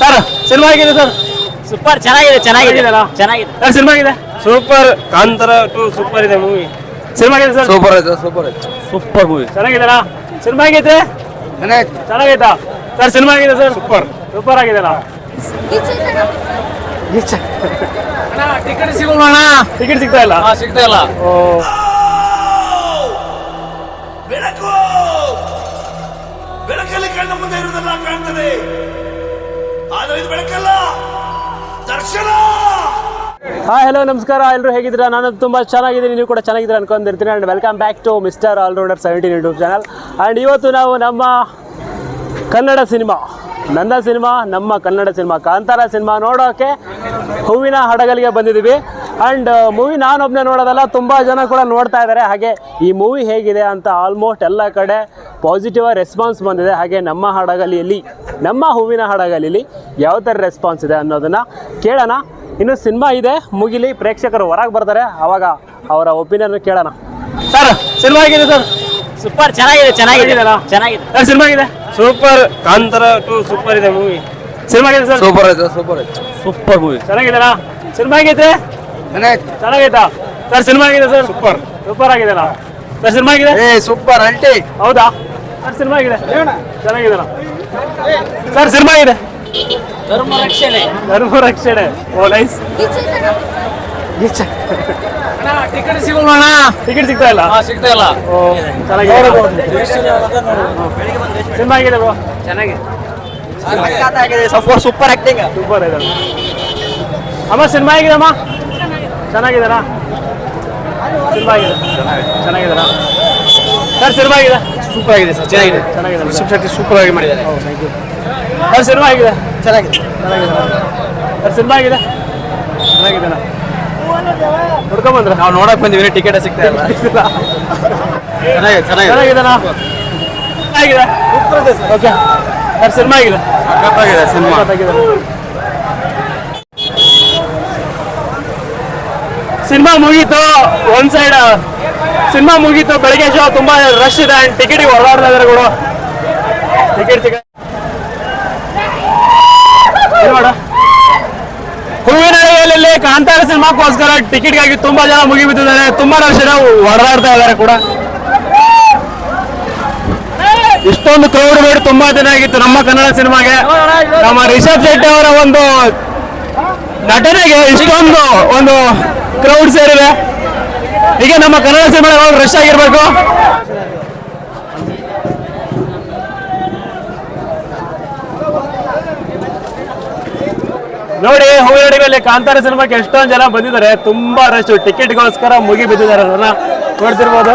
Sir cinema ಆಗಿದೆ sir super ಚೆನ್ನಾಗಿದೆ ಚೆನ್ನಾಗಿದೆ? ಚೆನ್ನಾಗಿದೆ. ಸರ್ ಸಿನಿಮಾ ಆಗಿದೆ ಸೂಪರ್ ಕಾಂತಾರ ಟು ಸೂಪರ್ ಇದೆ ಮೂವಿ ಸಿನಿಮಾ ಆಗಿದೆ ಸರ್ ಸೂಪರ್ ಆಯ್ತು ಸೂಪರ್ ಆಯ್ತು. ಸೂಪರ್ ಮೂವಿ ಚೆನ್ನಾಗಿದೆನಾ ಸಿನಿಮಾ ಆಗೈತೆ ಚೆನ್ನಾಗೈತಾ? ಸರ್ ಸಿನಿಮಾ ಆಗಿದೆ ಸರ್ ಸೂಪರ್ ಸೂಪರ್ ಆಗಿದೆನಾ ಟಿಕೆಟ್ ಸಿಗೋಣ ಟಿಕೆಟ್ ಸಿಗ್ತಾ ಇಲ್ಲ? ಸಿಗ್ತಾ ಇಲ್ಲ. ಓ. ಬೆಳಕು! ಬೆಳಕಲ್ಲಿ ಕಣ್ಣ ಮುಂದೆ ಇರುವುದೆಲ್ಲ ಕಾಣ್ತದೆ. ಹಾಯ್ ಹಲೋ ನಮಸ್ಕಾರ. ಎಲ್ಲರೂ ಹೇಗಿದ್ದೀರಾ? ನಾನು ತುಂಬ ಚೆನ್ನಾಗಿದ್ದೀನಿ. ನೀವು ಕೂಡ ಚೆನ್ನಾಗಿದ್ದೀರಾ ಅನ್ಕೊಂಡಿರ್ತೀನಿ. And welcome back to mister allrounder seventeen YouTube channel and ಇವತ್ತು ನಾವು ನಮ್ಮ ಕನ್ನಡ ಸಿನಿಮಾ ನನ್ನ ಸಿನಿಮಾ ನಮ್ಮ ಕನ್ನಡ ಸಿನಿಮಾ ಕಾಂತಾರ ಸಿನಿಮಾ ನೋಡೋಕೆ ಹೂವಿನ ಹಡಗಲಿಗೆ ಬಂದಿದ್ದೀವಿ. ಆ್ಯಂಡ್ ಮೂವಿ ನಾನೊಬ್ಬನೇ ನೋಡೋದಲ್ಲ, ತುಂಬ ಜನ ಕೂಡ ನೋಡ್ತಾ ಇದ್ದಾರೆ. ಹಾಗೆ ಈ ಮೂವಿ ಹೇಗಿದೆ ಅಂತ ಆಲ್ಮೋಸ್ಟ್ ಎಲ್ಲ ಕಡೆ ಪಾಸಿಟಿವ್ ರೆಸ್ಪಾನ್ಸ್ ಬಂದಿದೆ. ಹಾಗೆ ನಮ್ಮ ಹಾಡಗಲಿಯಲ್ಲಿ ನಮ್ಮ ಹೂವಿನ ಹಾಡಗಲಿಯಲ್ಲಿ ಯಾವ ಥರ ರೆಸ್ಪಾನ್ಸ್ ಇದೆ ಅನ್ನೋದನ್ನು ಕೇಳೋಣ. ಇನ್ನು ಸಿನಿಮಾ ಇದೆ ಮುಗಿಲಿ. ಪ್ರೇಕ್ಷಕರು ಹೊರಗೆ ಬರ್ತಾರೆ. ಅವಾಗ ಅವರ ಒಪಿನಿಯನ್ ಕೇಳೋಣ. ಸರ್ ಸಿನಿಮಾ ಆಗಿದೆ ಸರ್? ಸೂಪರ್ ಚೆನ್ನಾಗಿದೆ ಚೆನ್ನಾಗಿದೆ? ಚೆನ್ನಾಗಿದೆ. ಸರ್ ಸಿನಿಮಾ ಇದೆ ಸೂಪರ್ ಕಾಂತರ ಟು ಸೂಪರ್ ಇದೆ ಮೂವಿ ಸಿನಿಮಾ ಆಗಿದೆ ಸರ್? ಸೂಪರ್ ಆಯ್ತು ಸೂಪರ್ ಸೂಪರ್ ಮೂವಿ ಚೆನ್ನಾಗಿದೆನಾ ಸಿನಿಮಾ ಆಗೈತೆ ಚೆನ್ನಾಗೈತಾ? ಸರ್ ಸಿನಿಮಾ ಆಗಿದೆ ಸರ್? ಸೂಪರ್ ಸೂಪರ್ ಆಗಿದೆನಾ ಸರ್ ಸಿನಿಮಾ ಆಗಿದೆ ಏ ಸೂಪರ್ ಅಲ್ಟಿ. ಹೌದಾ? ಸರ್ ಸಿನಿಮಾ ಆಗಿದೆ ಚೆನ್ನಾಗಿದೆನಾ ಸರ್ ಸಿನಿಮಾ ಆಗಿದೆ ಧರ್ಮ ರಕ್ಷಣೆ. ಧರ್ಮ ರಕ್ಷಣೆ. ಓ ನೈಸ್ ಟಿಕೆಟ್ ಸಿಗೋಣ ಟಿಕೆಟ್ ಸಿಗ್ತಾ ಇಲ್ಲ? ಸಿಗ್ತಾ ಇಲ್ಲ. ಓ ಚೆನ್ನಾಗಿದೆ. ಸಿನಿಮಾ ಆಗಿದೆ bro super super acting super ಇದೆ ಅಮ್ಮ ಸಿನಿಮಾ ಆಗಿದೆಮ್ಮ ಚೆನ್ನಾಗಿದೆನಾ? ಸಿನಿಮಾ ಆಗಿದೆ ಚೆನ್ನಾಗಿದಾರ ಸರ್ ಸಿನಿಮಾ ಆಗಿದೆ ಸೂಪರ್ ಆಗಿದೆ ಸರ್ ಚೆನ್ನಾಗಿದೆ. ಚೆನ್ನಾಗಿದೆ ರಿಷಬ್ ಶೆಟ್ಟಿ ಸೂಪರ್ ಆಗಿ ಮಾಡಿದ್ದಾರೆ. ಸರ್ ಸಿನಿಮಾ ಆಗಿದೆ. ಚೆನ್ನಾಗಿದೆ ಚೆನ್ನಾಗಿದೆ ಸರ್ ಸಿನಿಮಾ ಆಗಿದೆ. ಚೆನ್ನಾಗಿದೆ ನೋಡ್ಕೊಂಬಂದ್ರ ನಾವು ನೋಡಕ್ ಬಂದಿವಿ ಟಿಕೆಟ್ ಸಿಗ್ತಾ ಇಲ್ಲ. ಚೆನ್ನಾಗಿದೆ ಚೆನ್ನಾಗಿದೆ. ಚೆನ್ನಾಗಿದೆನಾ ಆಗಿದೆ ಓಕೆ ಸರ್. ಸಿನಿಮಾ ಆಗಿದೆ. ಸಿನಿಮಾ ಸಿನಿಮಾ ಮುಗೀತು, ಒಂದ್ ಸೈಡ್ ಸಿನಿಮಾ ಮುಗೀತು, ಬೆಳಗ್ಗೆ ಶೋ ತುಂಬಾ ರಶ್ ಇದೆ ಅಂಡ್ ಟಿಕೆಟ್ ಹೊರಡ್ತಾ ಇದಾರೆ ಕೂಡ ಟಿಕೆಟ್ ಸಿಗ ಹೂವಿನ ಕಾಂತಾರ ಸಿನಿಮಾಕ್ಕೋಸ್ಕರ ಟಿಕೆಟ್ಗಾಗಿ ತುಂಬಾ ಜನ ಮುಗಿಬಿಟ್ಟಿದ್ದಾರೆ ತುಂಬಾ ರಶ್ ಇದೆ ಹೊರದಾಡ್ತಾ ಇದಾರೆ ಕೂಡ. ಇಷ್ಟೊಂದು ಕ್ರೌಡ್ ಬೇಡ, ತುಂಬಾ ದಿನ ಆಗಿತ್ತು ನಮ್ಮ ಕನ್ನಡ ಸಿನಿಮಾಗೆ. ನಮ್ಮ ರಿಷಬ್ ಶೆಟ್ಟಿ ಅವರ ಒಂದು ನಟನೆಗೆ ಇಷ್ಟೊಂದು, ಒಂದು ಕ್ರೌಡ್ ಸೇರಿದೆ. ಈಗ ನಮ್ಮ ಕನ್ನಡ ಸಿನಿಮಾ ರಶ್ ಆಗಿರ್ಬೇಕು? ನೋಡಿ ಹೂವಿನ ಮೇಲೆ ಕಾಂತಾರ ಸಿನಿಮಾಕ್ಕೆ ಎಷ್ಟೊಂದು ಜನ ಬಂದಿದ್ದಾರೆ. ತುಂಬಾ ರಶ್ ಟಿಕೆಟ್ಗೋಸ್ಕರ ಮುಗಿ ಬಿದ್ದಿದ್ದಾರೆ ಅದನ್ನ ನೋಡ್ತಿರ್ಬೋದು.